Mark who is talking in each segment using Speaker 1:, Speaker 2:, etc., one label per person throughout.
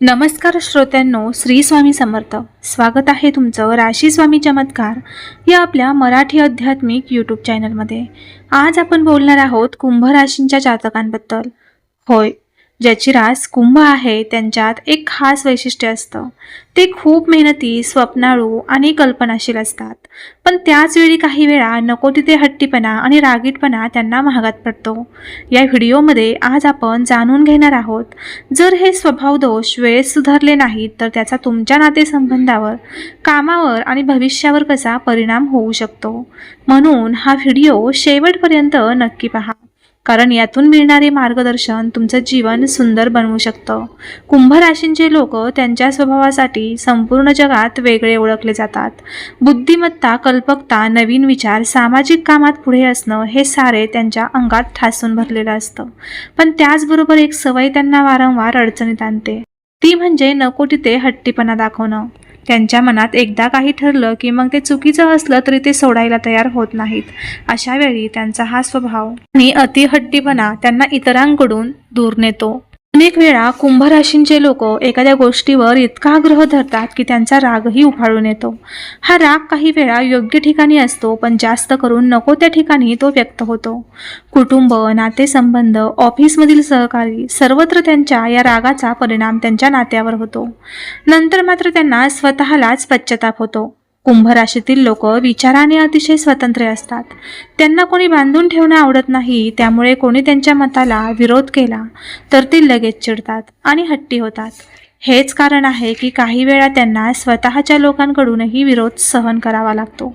Speaker 1: नमस्कार श्रोत्यांनो श्री स्वामी समर्थ. स्वागत आहे तुमचं राशी स्वामी चमत्कार या आपल्या मराठी आध्यात्मिक यूट्यूब चॅनलमध्ये आज आपण बोलणार आहोत कुंभ राशींच्या जातकांबद्दल. होय ज्याची रास कुंभ आहे त्यांच्यात एक खास वैशिष्ट्य असतं. ते खूप मेहनती स्वप्नाळू आणि कल्पनाशील असतात. पण त्याचवेळी काही वेळा नको तिथे हट्टीपणा आणि रागीटपणा त्यांना महागात पडतो. या व्हिडिओमध्ये आज आपण जाणून घेणार आहोत जर हे स्वभाव दोष वेळेत सुधारले नाहीत तर त्याचा तुमच्या नातेसंबंधावर कामावर आणि भविष्यावर कसा परिणाम होऊ शकतो? म्हणून हा व्हिडिओ शेवटपर्यंत नक्की पहा. कारण यातून मिळणारे मार्गदर्शन तुमचं जीवन सुंदर बनवू शकतं. कुंभ राशींचे लोक त्यांच्या स्वभावासाठी संपूर्ण जगात वेगळे ओळखले जातात. बुद्धिमत्ता कल्पकता नवीन विचार सामाजिक कामात पुढे असणं हे सारे त्यांच्या अंगात ठासून भरलेलं असतं. पण त्याचबरोबर एक सवय त्यांना वारंवार अडचणीत आणते. ती म्हणजे नको तिथे हट्टीपणा दाखवणं. त्यांच्या मनात एकदा काही ठरलं की मग ते चुकीचं असलं तरी ते सोडायला तयार होत नाहीत. अशा वेळी त्यांचा हा स्वभाव आणि अतिहट्टीपणा त्यांना इतरांकडून दूर नेतो. अनेक वेळा कुंभ राशींचे लोक एखाद्या गोष्टीवर इतका आग्रह धरतात की त्यांचा रागही उफाळून येतो. हा राग काही वेळा योग्य ठिकाणी असतो पण जास्त करून नको त्या ठिकाणी तो व्यक्त होतो. कुटुंब नातेसंबंध ऑफिसमधील सहकारी सर्वत्र त्यांच्या या रागाचा परिणाम त्यांच्या नात्यावर होतो. नंतर मात्र त्यांना स्वतःलाच पश्चाताप होतो. कुंभ राशीतील लोक विचाराने अतिशय स्वतंत्र असतात. त्यांना कोणी बांधून ठेवणं आवडत नाही त्यामुळे कोणी त्यांच्या मताला विरोध केला तर ते लगेच चिडतात आणि हट्टी होतात. हेच कारण आहे की काही वेळा त्यांना स्वतःच्या लोकांकडूनही विरोध सहन करावा लागतो.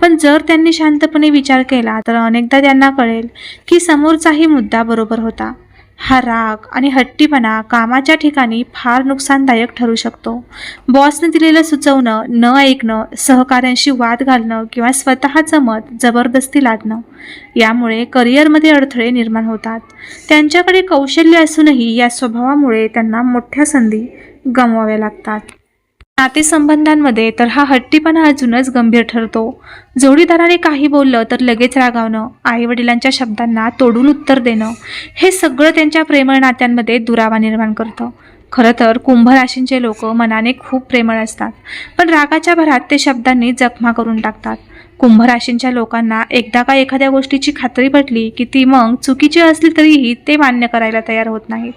Speaker 1: पण जर त्यांनी शांतपणे विचार केला तर अनेकदा त्यांना कळेल की समोरचाही मुद्दा बरोबर होता. हा राग आणि हट्टीपणा कामाच्या ठिकाणी फार नुकसानदायक ठरू शकतो. बॉसने दिलेलं सुचवणं न ऐकणं सहकाऱ्यांशी वाद घालणं किंवा स्वतःचं मत जबरदस्ती लादणं यामुळे करिअरमध्ये अडथळे निर्माण होतात. त्यांच्याकडे कौशल्य असूनही या स्वभावामुळे त्यांना मोठ्या संधी गमवाव्या लागतात. नातेसंबंधांमध्ये तर हा हट्टीपणा अजूनच गंभीर ठरतो. जोडीदाराने काही बोललं तर लगेच रागावणं आईवडिलांच्या शब्दांना तोडून उत्तर देणं हे सगळं त्यांच्या प्रेमळ नात्यांमध्ये दुरावा निर्माण करतं. खरं तर कुंभ राशींचे लोक मनाने खूप प्रेमळ असतात पण रागाच्या भरात ते शब्दांनी जखमा करून टाकतात. कुंभ राशींच्या लोकांना एकदा का एखाद्या गोष्टीची खात्री पटली की ती मग चुकीची असली तरीही ते मान्य करायला तयार होत नाहीत.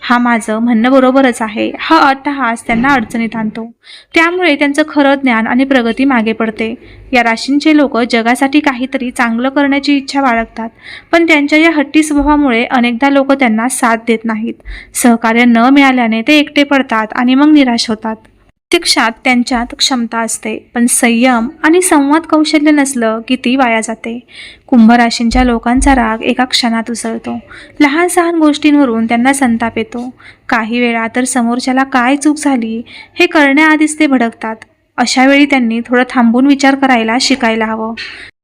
Speaker 1: हा माझं म्हणणं बरोबरच आहे. हा अट्टहास त्यांना अडचणीत आणतो. त्यामुळे त्यांचं खरं ज्ञान आणि प्रगती मागे पडते. या राशींचे लोक जगासाठी काहीतरी चांगलं करण्याची इच्छा बाळगतात पण त्यांच्या या हट्टी स्वभावामुळे अनेकदा लोक त्यांना साथ देत नाहीत. सहकार्य न मिळाल्याने ते एकटे पडतात आणि मग निराश होतात. प्रत्यक्षात त्यांच्यात क्षमता असते. पण संयम आणि संवाद कौशल्य नसलं की ती वाया जाते. कुंभ राशींच्या लोकांचा राग एका क्षणात उसळतो. लहान सहान गोष्टींवरून त्यांना संताप येतो. काही वेळा तर समोरच्याला काय चूक झाली हे करण्याआधीच ते भडकतात. अशा वेळी त्यांनी थोडं थांबून विचार करायला शिकायला हवं.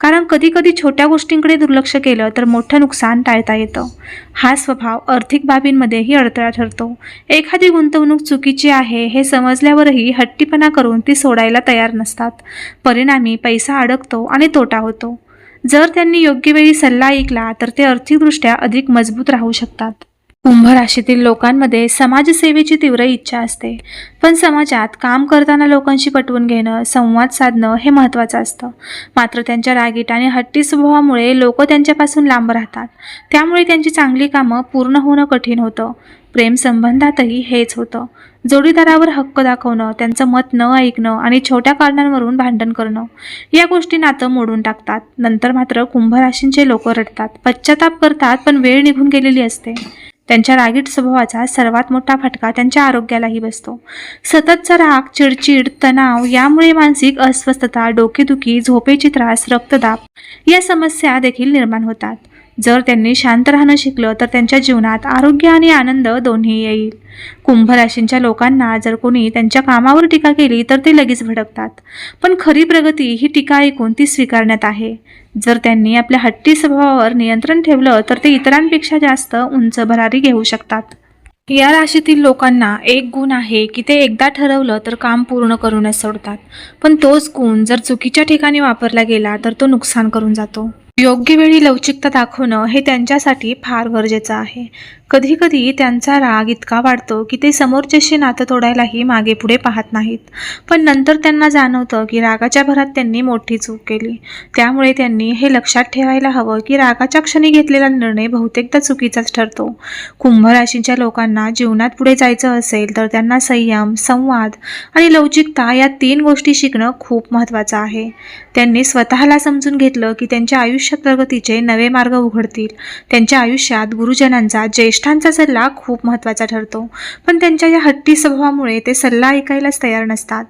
Speaker 1: कारण कधी कधी छोट्या गोष्टींकडे दुर्लक्ष केलं तर मोठं नुकसान टाळता येतं. हा स्वभाव आर्थिक बाबींमध्येही अडथळा ठरतो. एखादी गुंतवणूक चुकीची आहे हे समजल्यावरही हट्टीपणा करून ती सोडायला तयार नसतात. परिणामी पैसा अडकतो आणि तोटा होतो. जर त्यांनी योग्य वेळी सल्ला ऐकला तर ते आर्थिकदृष्ट्या अधिक मजबूत राहू शकतात. कुंभ राशीतील लोकांमध्ये समाजसेवेची तीव्र इच्छा असते. पण समाजात काम करताना लोकांशी पटवून घेणं संवाद साधणं हे महत्त्वाचं असतं. मात्र त्यांच्या रागीट आणि हट्टी स्वभावामुळे लोक त्यांच्यापासून लांब राहतात. त्यामुळे त्यांची चांगली कामं पूर्ण होणं कठीण होतं. प्रेमसंबंधातही हेच होतं. जोडीदारावर हक्क दाखवणं त्यांचं मत न ऐकणं आणि छोट्या कारणांवरून भांडण करणं या गोष्टी नातं मोडून टाकतात. नंतर मात्र कुंभ राशींचे लोक रडतात. पश्चाताप करतात पण वेळ निघून गेलेली असते. त्यांच्या रागीट स्वभावाचा सर्वात मोठा फटका त्यांच्या आरोग्यालाही बसतो. सततचा राग चिडचिड तणाव यामुळे मानसिक अस्वस्थता डोकेदुखी झोपेची त्रास रक्तदाब या समस्या देखील निर्माण होतात. जर त्यांनी शांत राहणं शिकलं तर त्यांच्या जीवनात आरोग्य आणि आनंद दोन्ही येईल. कुंभ राशींच्या लोकांना जर कोणी त्यांच्या कामावर टीका केली तर ते लगेच भडकतात. पण खरी प्रगती ही टीका ऐकून ती स्वीकारण्यात आहे. जर त्यांनी आपल्या हट्टी स्वभावावर नियंत्रण ठेवलं तर ते इतरांपेक्षा जास्त उंच भरारी घेऊ शकतात. या राशीतील लोकांना एक गुण आहे की ते एकदा ठरवलं तर काम पूर्ण करूनच सोडतात. पण तोच गुण जर चुकीच्या ठिकाणी वापरला गेला तर तो नुकसान करून जातो. योग्य वेळी लवचिकता दाखवणं हे त्यांच्यासाठी फार गरजेचं आहे. कधीकधी त्यांचा राग इतका वाढतो की ते समोरच्याशी नातं तोडायलाही मागे पुढे पाहत नाहीत. पण नंतर त्यांना जाणवतं की रागाच्या भरात त्यांनी मोठी चूक केली. त्यामुळे त्यांनी हे लक्षात ठेवायला हवं की रागाच्या क्षणी घेतलेला निर्णय बहुतेकदा चुकीचाच ठरतो. कुंभ राशींच्या लोकांना जीवनात पुढे जायचं असेल तर त्यांना संयम संवाद आणि लवचिकता या तीन गोष्टी शिकणं खूप महत्त्वाचं आहे. त्यांनी स्वतःला समजून घेतलं की त्यांच्या आयुष्यात प्रगतीचे नवे मार्ग उघडतील. त्यांच्या आयुष्यात गुरुजनांचा ज्येष्ठ ज्येष्ठांचा सल्ला खूप महत्त्वाचा ठरतो. पण त्यांच्या या हट्टी स्वभावामुळे ते सल्ला ऐकायलाच तयार नसतात.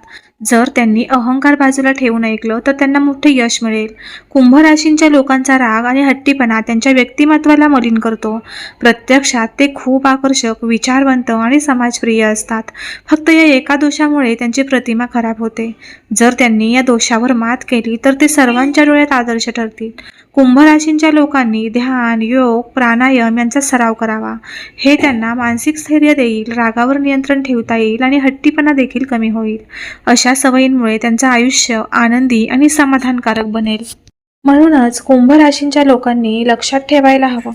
Speaker 1: जर त्यांनी अहंकार बाजूला ठेवून ऐकलं तर त्यांना मोठे यश मिळेल. कुंभ राशींच्या लोकांचा राग आणि हट्टीपणा त्यांच्या व्यक्तिमत्वाला मलिन करतो. प्रत्यक्षात ते खूप आकर्षक विचारवंत आणि समाजप्रिय असतात. फक्त या एका दोषामुळे त्यांची प्रतिमा खराब होते. जर त्यांनी या दोषावर मात केली तर ते सर्वांच्या डोळ्यात आदर्श ठरतील. कुंभ राशींच्या लोकांनी ध्यान योग प्राणायाम यांचा सराव करावा. हे त्यांना मानसिक स्थैर्य देईल रागावर नियंत्रण ठेवता येईल आणि हट्टीपणा देखील कमी होईल. अशा सवयींमुळे त्यांचं आयुष्य आनंदी आणि समाधानकारक बनेल. म्हणूनच कुंभ राशींच्या लोकांनी लक्षात ठेवायला हवं.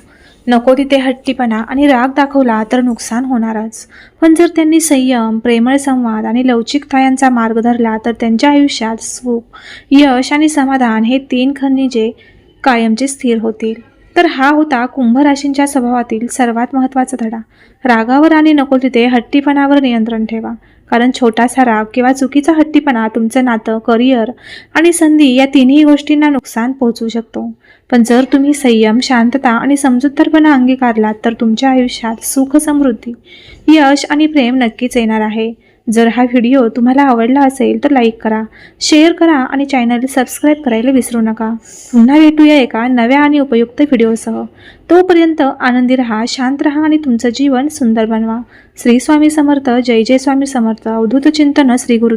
Speaker 1: नको तिथे हट्टीपणा आणि राग दाखवला तर नुकसान होणारच. पण जर त्यांनी संयम प्रेमळ संवाद आणि लवचिकता यांचा मार्ग धरला तर त्यांच्या आयुष्यात सुख यश आणि समाधान हे तीन खनिजे कायमचे स्थिर होतील. तर हा होता कुंभ राशींच्या स्वभावातील सर्वात महत्त्वाचा धडा. रागावर आणि नको तिथे हट्टीपणावर नियंत्रण ठेवा. कारण छोटासा राग किंवा चुकीचा हट्टीपणा तुमचं नातं करिअर आणि संधी या तिन्ही गोष्टींना नुकसान पोहोचू शकतो. पण जर तुम्ही संयम शांतता आणि समजूतदारपणा अंगीकारलात तर तुमच्या आयुष्यात सुख समृद्धी यश आणि प्रेम नक्कीच येणार आहे. जर हा व्हिडिओ तुम्हाला आवडला असेल तर लाईक करा शेअर करा आणि चॅनल सबस्क्राईब करायला विसरू नका. पुन्हा भेटूया एका नव्या आणि उपयुक्त व्हिडिओसह. तोपर्यंत आनंदी रहा शांत रहा आणि तुमचं जीवन सुंदर बनवा. श्री स्वामी समर्थ जय जय स्वामी समर्थ. अवधूत चिंतन श्री गुरु